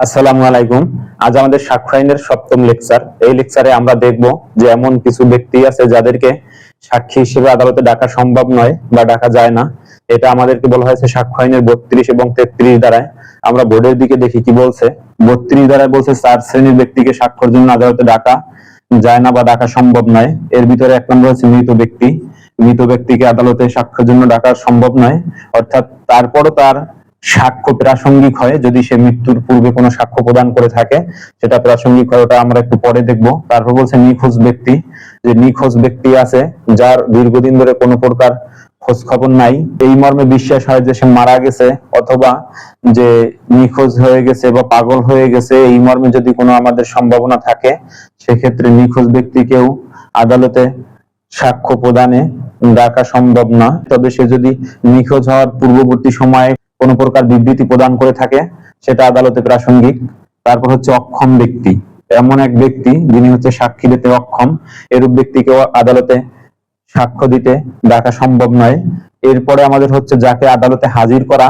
আসসালামু আলাইকুম। আজ আমাদের সাক্ষ্য আইনের সপ্তম লেকচার এই লেকচারে আমরা দেখব যে এমন কিছু ব্যক্তি আছে যাদেরকে সাক্ষী হিসেবে আদালতে ডাকা সম্ভব নয় বা ডাকা যায় না। এটা আমাদেরকে বলা হয়েছে সাক্ষ্য আইনের বত্রিশ এবং তেত্রিশ দ্বারায় আমরা বোর্ডের দিকে দেখি কি বলছে। বত্রিশ দ্বারায় বলছে, চার শ্রেণির ব্যক্তিকে সাক্ষর জন্য আদালতে ডাকা যায় না বা ডাকা সম্ভব নয়। এর ভিতরে এক নম্বর হচ্ছে মৃত ব্যক্তি। মৃত ব্যক্তিকে আদালতে সাক্ষ্যের জন্য ডাকা সম্ভব নয়। অর্থাৎ তারপরও তার সাক্ষ্য প্রাসঙ্গিক হয়, যদি সে মৃত্যুর পূর্বে কোনো সাক্ষ্য প্রদান করে থাকে, সেটা প্রাসঙ্গিক হয়, ওটা আমরা একটু পরে দেখব। তারপর বলছে নিখোঁজ ব্যক্তি, যে নিখোঁজ ব্যক্তি আছে, যার দীর্ঘদিন ধরে কোনো প্রকার খোঁজ খবর নাই। এই মর্মে বিশ্বাস হয় যে সে মারা গেছে, অথবা যে নিখোঁজ হয়ে গেছে বা পাগল হয়ে গেছে, এই মর্মে যদি কোনো আমাদের সম্ভাবনা থাকে, সেক্ষেত্রে নিখোঁজ ব্যক্তিকেও আদালতে সাক্ষ্য প্রদানে ডাকা সম্ভব না তবে সে যদি নিখোঁজ হওয়ার পূর্ববর্তী সময়ে কোনো প্রকার বিবৃতি প্রদান করে থাকে, সেটা আদালতে প্রাসঙ্গিক। তারপর হচ্ছে অক্ষম ব্যক্তি। এমন এক ব্যক্তি যিনি হচ্ছে সাক্ষী দিতে অক্ষম, এরূপ ব্যক্তিকেও আদালতে সাক্ষ্য দিতে ডাকা সম্ভব নয়। এরপরে আমাদের হচ্ছে যাকে আদালতে হাজির করা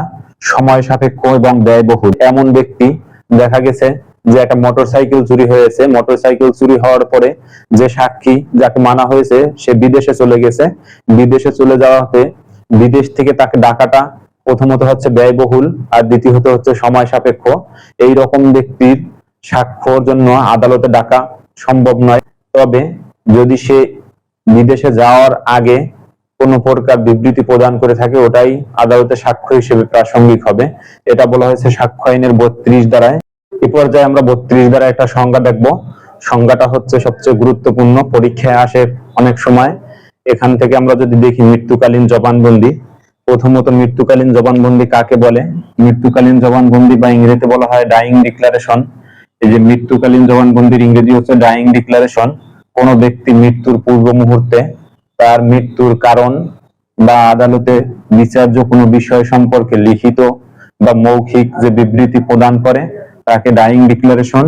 সময় সাপেক্ষ এবং ব্যয়বহুল। এমন ব্যক্তি দেখা গেছে যে একটা মোটরসাইকেল চুরি হয়েছে। মোটরসাইকেল চুরি হওয়ার পরে যে সাক্ষী যাকে মানা হয়েছে, সে বিদেশে চলে গেছে। বিদেশে চলে যাওয়াতে বিদেশ থেকে তাকে ডাকাটা প্রথমত হচ্ছে ব্যয়বহুল আর দ্বিতীয়ত হচ্ছে সময় সাপেক্ষ। এই রকম ব্যক্তির সাক্ষ্যর জন্য আদালতে ডাকা সম্ভব নয়। তবে যদি সে বিদেশে যাওয়ার আগে কোন প্রকার বিবৃতি প্রদান করে থাকে, ওটাই আদালতে সাক্ষ্য হিসেবে প্রাসঙ্গিক হবে। এটা বলা হয়েছে সাক্ষ্য আইনের বত্রিশ দ্বারায় এ পর্যায়ে আমরা বত্রিশ দ্বারা একটা সংজ্ঞা দেখব। সংজ্ঞাটা হচ্ছে সবচেয়ে গুরুত্বপূর্ণ। পরীক্ষায় আসে অনেক সময়। এখান থেকে আমরা যদি দেখি মৃত্যুকালীন জবানবন্দি প্রথমত মৃত্যুকালীন জবানবন্দি কাকে বলে? মৃত্যুকালীন জবানবন্দি বা ইংরেজিতে বলা হয় ডাইং ডিক্লারেশন এই যে মৃত্যুকালীন জবানবন্দির ইংরেজি হচ্ছে ডাইং ডিক্লারেশন কোন ব্যক্তি মৃত্যুর পূর্ব মুহূর্তে তার মৃত্যুর কারণ বা আদালতে বিচার্য কোনো বিষয় সম্পর্কে লিখিত বা মৌখিক যে বিবৃতি প্রদান করে, তাকে ডাইং ডিক্লারেশন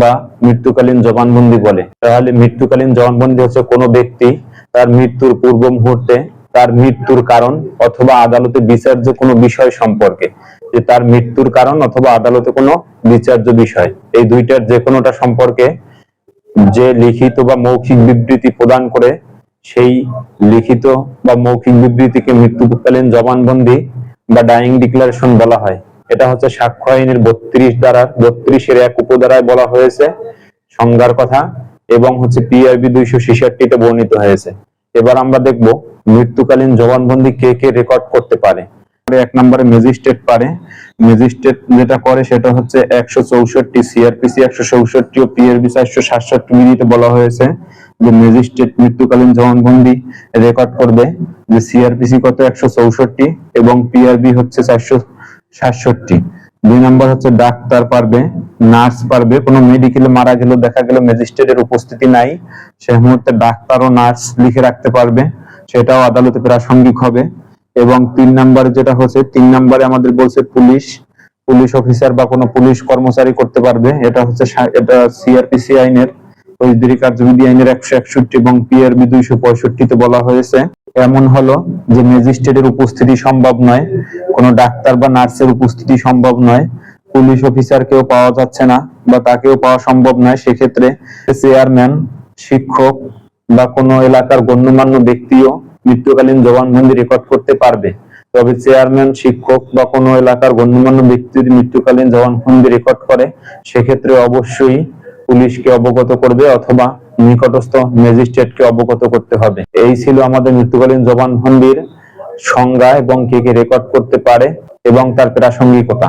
বা মৃত্যুকালীন জবানবন্দি বলে। তাহলে মৃত্যুকালীন জবানবন্দি হচ্ছে কোনো ব্যক্তি তার মৃত্যুর পূর্ব মুহূর্তে তার মৃত্যুর কারণ অথবা আদালতে বিচার্য কোনো বিষয় সম্পর্কে। যে তার মৃত্যুর কারণ অথবা আদালতে কোনো বিচার্য বিষয়। এই দুইটার যে কোনোটা সম্পর্কে যে লিখিত বা মৌখিক বিবৃতি প্রদান করে, সেই লিখিত বা মৌখিক বিবৃতিকে মৃত্যুকালীন জবানবন্দি বা ডাইং ডিক্লারেশন বলা হয়। এটা হচ্ছে সাক্ষ্য আইনের বত্রিশ দ্বারা বত্রিশের এক উপধারায় বলা হয়েছে সংজ্ঞার কথা এবং হচ্ছে পিআইবি দুইশো ছেষট্টিতে বর্ণিত হয়েছে। এবার আমরা দেখব মৃত্যুকালীন জবানবন্দি কে কে রেকর্ড করতে পারে? এক নম্বরে ম্যাজিস্ট্রেট পারে। ম্যাজিস্ট্রেট যেটা করে সেটা হচ্ছে একশো চৌষট্টি সিআরপিসি একশো চৌষট্টি ও পিআরবি চারশো সাতষট্টি মিনিটে বলা হয়েছে যে ম্যাজিস্ট্রেট মৃত্যুকালীন জবানবন্দি রেকর্ড করবে যে সিআরপিসি কত? একশো চৌষট্টি এবং পিআরবি হচ্ছে চারশো সাতষট্টি। দুই নম্বর হচ্ছে ডাক্তার পারবে, নার্স পারবে। কোনো মেডিকেলে মারা গেল দেখা গেল ম্যাজিস্ট্রেটের উপস্থিতি নাই, সে মুহূর্তে ডাক্তার ও নার্স লিখে রাখতে পারবে। সেটাও আদালতে প্রাসঙ্গিক হবে। এবং তিন নম্বরে যেটা হচ্ছে, তিন নাম্বারে আমাদের বলছে পুলিশ। পুলিশ অফিসার বা কোনো পুলিশ কর্মচারী করতে পারবে। এটা হচ্ছে এটা সিআরপিসি আইনের ফৌজদারি কার্যবিধি আইনের একশো একষট্টি এবং পিআরবি দুইশো পঁয়ষট্টিতে বলা হয়েছে। এমন হলো যে ম্যাজিস্ট্রেটের উপস্থিতি সম্ভব নয়, কোনো ডাক্তার বা নার্সের উপস্থিতি সম্ভব নয়, পুলিশ অফিসার কেউ পাওয়া যাচ্ছে না বা তাকেও পাওয়া সম্ভব নয়। সেক্ষেত্রে চেয়ারম্যান শিক্ষক বা কোনো এলাকার গণ্যমান্য ব্যক্তিও মৃত্যুকালীন জবানবন্দি রেকর্ড করতে পারবে। তবে চেয়ারম্যান, শিক্ষক বা কোনো এলাকার গণ্যমান্য ব্যক্তি যদি মৃত্যুকালীন জবানবন্দি রেকর্ড করে, সেক্ষেত্রে অবশ্যই পুলিশকে অবগত করবে অথবা নিকটস্থ ম্যাজিস্ট্রেটকে অবগত করতে হবে। এই ছিল আমাদের মৃত্যুকালীন জবানবন্দির সংজ্ঞা এবং কে কে রেকর্ড করতে পারে এবং তার প্রাসঙ্গিকতা।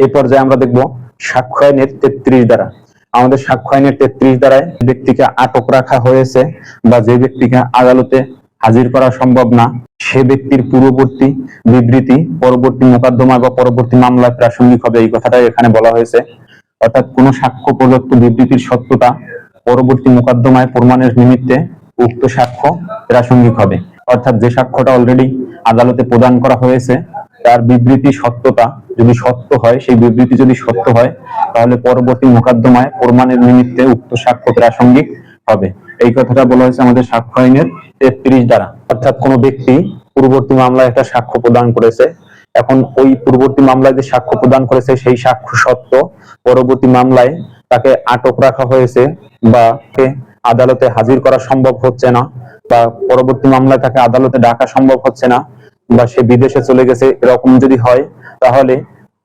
এই পর্যায়ে আমরা দেখব সাক্ষ্য আইনের তেত্রিশ দ্বারা আমাদের সাক্ষ্য আইনের তেত্রিশ দ্বারায় ব্যক্তিকে আটক রাখা হয়েছে বা যে ব্যক্তিকে আদালতে হাজির করা সম্ভব না। সে ব্যক্তির পূর্ববর্তী বিবৃতি, পরবর্তী মোকদ্দমা বা পরবর্তী মামলায় প্রাসঙ্গিক হবে এই কথাটাই এখানে বলা হয়েছে। অর্থাৎ কোন সাক্ষ্য প্রদত্ত বিবৃতির সত্যতা পরবর্তী মোকদ্দমায় প্রমাণের নিমিত্তে উক্ত সাক্ষ্য প্রাসঙ্গিক হবে। অর্থাৎ যে সাক্ষ্যটা অলরেডি আদালতে প্রদান করা হয়েছে, তার বিবৃতি সত্যতা যদি সত্য হয়, সেই বিবৃতি যদি সত্য হয়, তাহলে পরবর্তী মোকদ্দমায় প্রমাণের নিমিত্তে উক্ত সাক্ষ্য প্রাসঙ্গিক হবে। এই কথাটা বলা হয়েছে আমাদের সাক্ষ্য আইনের তেত্রিশ দ্বারা। অর্থাৎ কোনো ব্যক্তি পূর্ববর্তী মামলায় একটা সাক্ষ্য প্রদান করেছে, এখন ওই পূর্ববর্তী মামলায় যে সাক্ষ্য প্রদান করেছে সেই সাক্ষ্য সত্য পরবর্তী মামলায় তাকে আটক রাখা হয়েছে বা আদালতে হাজির করা সম্ভব হচ্ছে না বা পরবর্তী মামলায় তাকে আদালতে ডাকা সম্ভব হচ্ছে না বা সে বিদেশে চলে গেছে, এরকম যদি হয়, তাহলে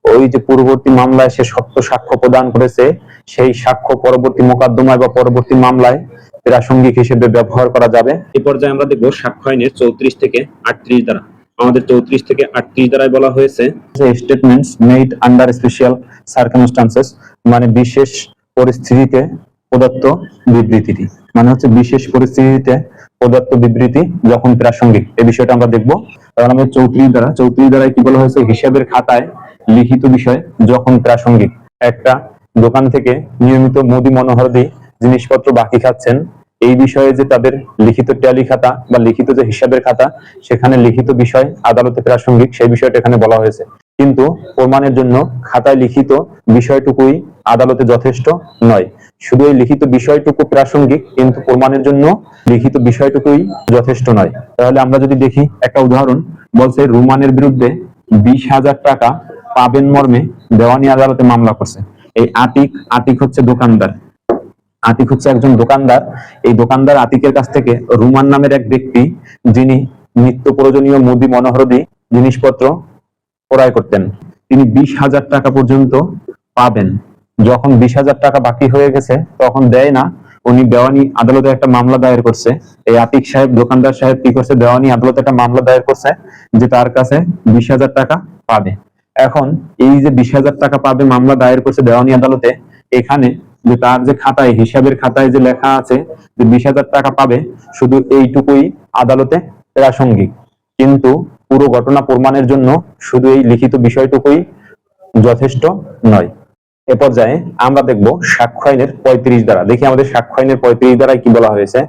ওই যে পূর্ববর্তী মামলায় সে সত্য সাক্ষ্য প্রদান করেছে, সেই সাক্ষ্য পরবর্তী মোকদ্দমায় বা পরবর্তী মামলায় প্রাসঙ্গিক হিসেবে ব্যবহার করা যাবে। এই পর্যায়ে আমরা দেখব সাক্ষ্য আইনের চৌত্রিশ থেকে আটত্রিশ দ্বারা আমাদের চৌত্রিশ থেকে আটত্রিশ দ্বারাই বলা হয়েছে statements made under special circumstances মানে বিশেষ পরিস্থিতিতে প্রদত্ত বিবৃতিটি। মানে হচ্ছে বিশেষ পরিস্থিতিতে প্রদত্ত বিবৃতি যখন প্রাসঙ্গিক। এই বিষয়টা আমরা দেখব। কারণ আমাদের চৌত্রিশ দ্বারা চৌত্রিশ দ্বারায় কি বলা হয়েছে? হিসাবের খাতায় লিখিত বিষয় যখন প্রাসঙ্গিক। একটা দোকান থেকে নিয়মিত মোদি মনোহরদি জিনিসপত্র বাকি খাচ্ছেন, এই বিষয়ে যে তাদের লিখিত ট্যালি খাতা বা লিখিত যে হিসাবের খাতা, সেখানে লিখিত বিষয় আদালতে প্রাসঙ্গিক, সেই বিষয়টা এখানে বলা হয়েছে। কিন্তু প্রমাণের জন্য খাতায় লিখিত বিষয়টুকুই আদালতে যথেষ্ট নয়। শুধু এই লিখিত বিষয়টুকু প্রাসঙ্গিক, কিন্তু প্রমাণের জন্য লিখিত বিষয়টুকুই যথেষ্ট নয়। তাহলে আমরা যদি দেখি একটা উদাহরণ, বলছে রুমানের বিরুদ্ধে বিশ হাজার টাকা পাবেন মর্মে দেওয়ানি আদালতে মামলা করছে। এই আতিক আতিক হচ্ছে দোকানদার। আতিক হচ্ছে একজন দোকানদার। এই দোকানদার আতিকের কাছ থেকে রুমান নামের এক ব্যক্তি, যিনি নিত্য প্রয়োজনীয় মুদি মনোহরদি জিনিসপত্র ক্রয় করতেন। তিনি বিশ হাজার টাকা পর্যন্ত পাবেন। যখন বিশ হাজার টাকা বাকি হয়ে গেছে, তখন দেয় না। উনি দেওয়ানি আদালতে একটা মামলা দায়ের করছে। এই আতিক সাহেব, দোকানদার সাহেব কি করছে? দেওয়ানি আদালতে একটা মামলা দায়ের করছে যে তার কাছে বিশ হাজার টাকা পাবে। এখন এই যে বিশ হাজার টাকা পাবে মামলা দায়ের করছে দেওয়ানি আদালতে, এখানে যে তার যে খাতায়, হিসাবের খাতায় যে লেখা আছে যে বিশ হাজার টাকা পাবে, শুধু এইটুকুই আদালতে প্রাসঙ্গিক। কিন্তু পুরো ঘটনা প্রমাণের জন্য শুধু এই লিখিত বিষয়টুকুই যথেষ্ট নয়। এ পর্যায়ে আমরা দেখব সাক্ষ্য আইনের পঁয়ত্রিশ দ্বারা দেখি আমাদের সাক্ষ্য আইনের পঁয়ত্রিশ দ্বারা কি বলা হয়েছে?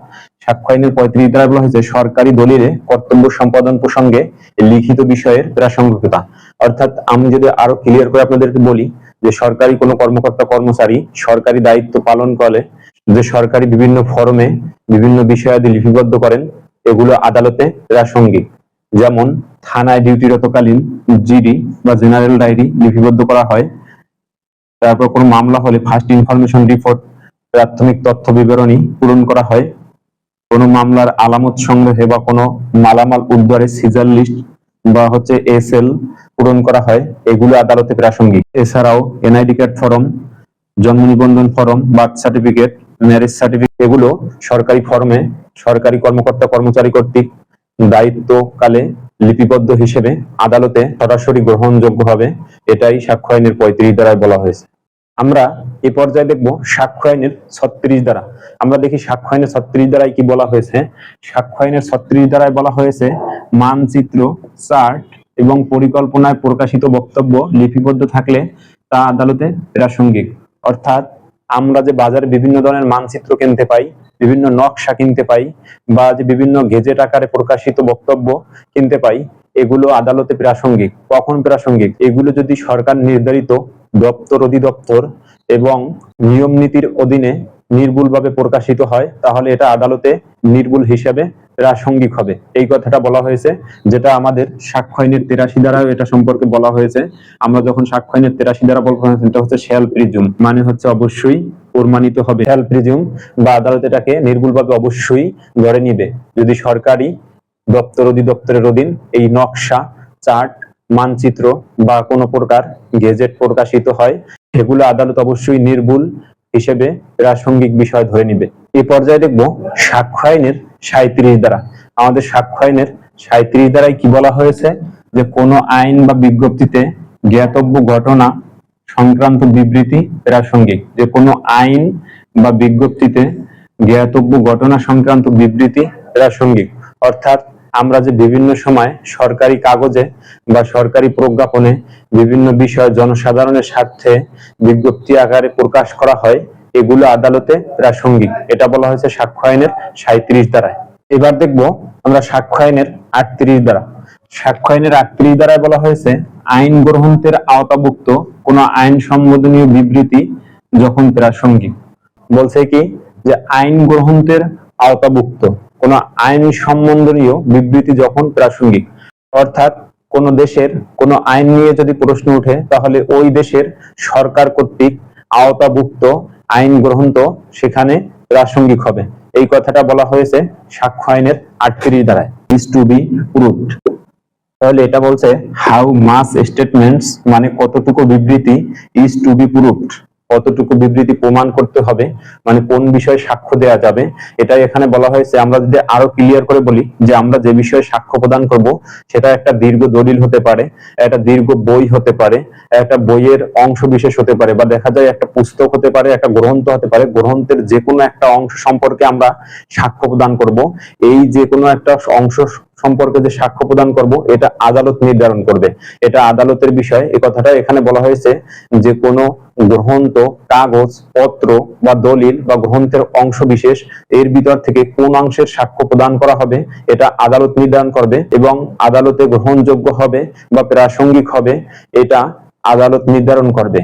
সাক্ষ্য আইনের পঁয়ত্রিশ দ্বারা বলা হয়েছে, সরকারি দলিলে কর্তব্য সম্পাদন প্রসঙ্গে লিখিত বিষয়ের প্রাসঙ্গিকতা। অর্থাৎ আমি যদি আরও ক্লিয়ার করে আপনাদেরকে বলি যে সরকারি কোনো কর্মকর্তা, কর্মচারী সরকারি দায়িত্ব পালন করে যে সরকারি বিভিন্ন ফরমে বিভিন্ন বিষয়াদি লিপিবদ্ধ করেন, এগুলো আদালতে প্রাসঙ্গিক। যেমন থানায় ডিউটিরতকালীন জিডি বা জেনারেল ডায়েরি লিপিবদ্ধ করা হয় তারপর কোনো মামলা হলে ফার্স্ট ইনফরমেশন রিপোর্ট প্রাথমিক তথ্য বিবরণী পূরণ করা হয়। কোনো মামলার আলামত সংগ্রহে বা কোনো মালামাল উদ্ধারে সিজার লিস্ট বা হচ্ছে এসএল পূরণ করা হয়। এগুলো আদালতে প্রাসঙ্গিক। এছাড়াও এনআইডি কার্ড ফর্ম জন্ম নিবন্ধন form birth certificate marriage certificate এগুলো সরকারি ফর্মে সরকারি কর্মকর্তা কর্মচারী কর্তৃক দায়িত্বকালে লিপিবদ্ধ হিসেবে আদালতে সরাসরি গ্রহণযোগ্য হবে। এটাই সাক্ষ্য আইনের পঁয়ত্রিশ দ্বারায় বলা হয়েছে। আমরা এই পর্যায়ে দেখব সাক্ষ্য আইনের ছত্রিশ দ্বারা আমরা দেখি সাক্ষ্য আইনের ছত্রিশ দ্বারায় কি বলা হয়েছে? সাক্ষ্য আইনের ছত্রিশ দ্বারায় বলা হয়েছে, মানচিত্র, চার্ট এবং পরিকল্পনায় প্রকাশিত বক্তব্য লিপিবদ্ধ থাকলে তা আদালতে প্রাসঙ্গিক। অর্থাৎ আমরা যে বাজারে বিভিন্ন ধরনের মানচিত্র কিনতে পাই, বিভিন্ন নকশা কিনতে পাই বা যে বিভিন্ন গেজেট আকারে প্রকাশিত বক্তব্য কিনতে পাই, এগুলো আদালতে প্রাসঙ্গিক। কখন প্রাসঙ্গিক? এগুলো যদি সরকার নির্ধারিত দপ্তর অধিদপ্তর এবং নিয়ম নীতির অধীনে নির্ভুলভাবে প্রকাশিত হয়, তাহলে এটা আদালতে নির্ভুল হিসাবে প্রাসঙ্গিক হবে। এই কথাটা বলা হয়েছে, যেটা আমাদের সাক্ষ্য আইনের তেরাশি দ্বারাও এটা সম্পর্কে বলা হয়েছে। আমরা যখন সাক্ষ্য আইনের তেরাশি দ্বারা বলব এটা হচ্ছে শেল প্রিজুম মানে হচ্ছে অবশ্যই প্রমাণিত হবে। শেল প্রিজুম বা আদালত এটাকে নির্ভুলভাবে অবশ্যই ধরে নিবে। যদি সরকারি দপ্তর অধিদপ্তরের অধীন এই নকশা, চার্ট মানচিত্র বা কোনো প্রকার গেজেট প্রকাশিত হয় এগুলো আদালত অবশ্যই নির্ভুল হিসেবে প্রাসঙ্গিক বিষয় ধরে নিবে। এই পর্যায়ে দেখব সাক্ষ্য আইনের সাঁত্রিশ দ্বারা আমাদের সাক্ষ্য আইনের সাঁত্রিশ দ্বারায় কি বলা হয়েছে? যে কোনো আইন বা বিজ্ঞপ্তিতে জ্ঞাতব্য ঘটনা সংক্রান্ত বিবৃতি প্রাসঙ্গিক। যে কোনো আইন বা বিজ্ঞপ্তিতে জ্ঞাতব্য ঘটনা সংক্রান্ত বিবৃতি প্রাসঙ্গিক। অর্থাৎ আমরা যে বিভিন্ন সময় সরকারি কাগজে বা সরকারি প্রজ্ঞাপনে বিভিন্ন বিষয় জনসাধারণের স্বার্থে বিজ্ঞপ্তি আকারে প্রকাশ করা হয়, এগুলো আদালতে প্রাসঙ্গিক। এটা বলা হয়েছে সাক্ষ্য আইনের সাঁত্রিশ দ্বারায় এবার দেখব আমরা সাক্ষ্য আইনের আটত্রিশ দ্বারা সাক্ষ্য আইনের আটত্রিশ দ্বারায় বলা হয়েছে, আইন গ্রহণের আওতাভুক্ত কোন আইন সম্বোধনীয় বিবৃতি যখন প্রাসঙ্গিক। বলছে কি? যে আইন গ্রহণের আওতাভুক্ত। কোন আইন সম্বন্ধনীয় বিবৃতি যখন প্রাসঙ্গিক অর্থাৎ কোন দেশের কোন আইন নিয়ে যদি প্রশ্ন উঠে তাহলে ওই দেশের সরকার কর্তৃক আওতাভুক্ত আইন গ্রহণ তো সেখানে প্রাসঙ্গিক হবে। এই কথাটা বলা হয়েছে সাক্ষ্য আইনের আটত্রিশ দ্বারায় ইজ টু বি প্রুভড তাহলে এটা বলছে হাউ মাস স্টেটমেন্টস মানে কতটুকু বিবৃতি ইজ টু বি প্রুভড কতটুকু বিবৃতি প্রমাণ করতে হবে মানে কোন বিষয়ে সাক্ষ্য দেওয়া যাবে এটা এখানে বলা হয়েছে। আমরা যদি আরও ক্লিয়ার করে বলি যে আমরা যে বিষয়ে সাক্ষ্য প্রদান করব, সেটা একটা দীর্ঘ দলিল হতে পারে, একটা দীর্ঘ বই হতে পারে, একটা বইয়ের অংশ বিশেষ হতে পারে, বা দেখা যায় একটা পুস্তক হতে পারে, একটা গ্রন্থ হতে পারে, গ্রন্থের যে কোনো একটা অংশ সম্পর্কে আমরা সাক্ষ্য প্রদান করব। এই যে কোনো একটা অংশ সম্পর্কে যে সাক্ষ্য প্রদান করব, এটা আদালত নির্ধারণ করবে। এটা আদালতের বিষয়। এই কথাটা এখানে বলা হয়েছে যে কোনো গ্রন্থ কাগজ, পত্র বা দলিল বা গ্রন্থের অংশ বিশেষ, এর ভিতর থেকে কোন অংশের সাক্ষ্য প্রদান করা হবে, এটা আদালত নির্ধারণ করবে এবং আদালতে গ্রহণযোগ্য হবে বা প্রাসঙ্গিক হবে, এটা আদালত নির্ধারণ করবে।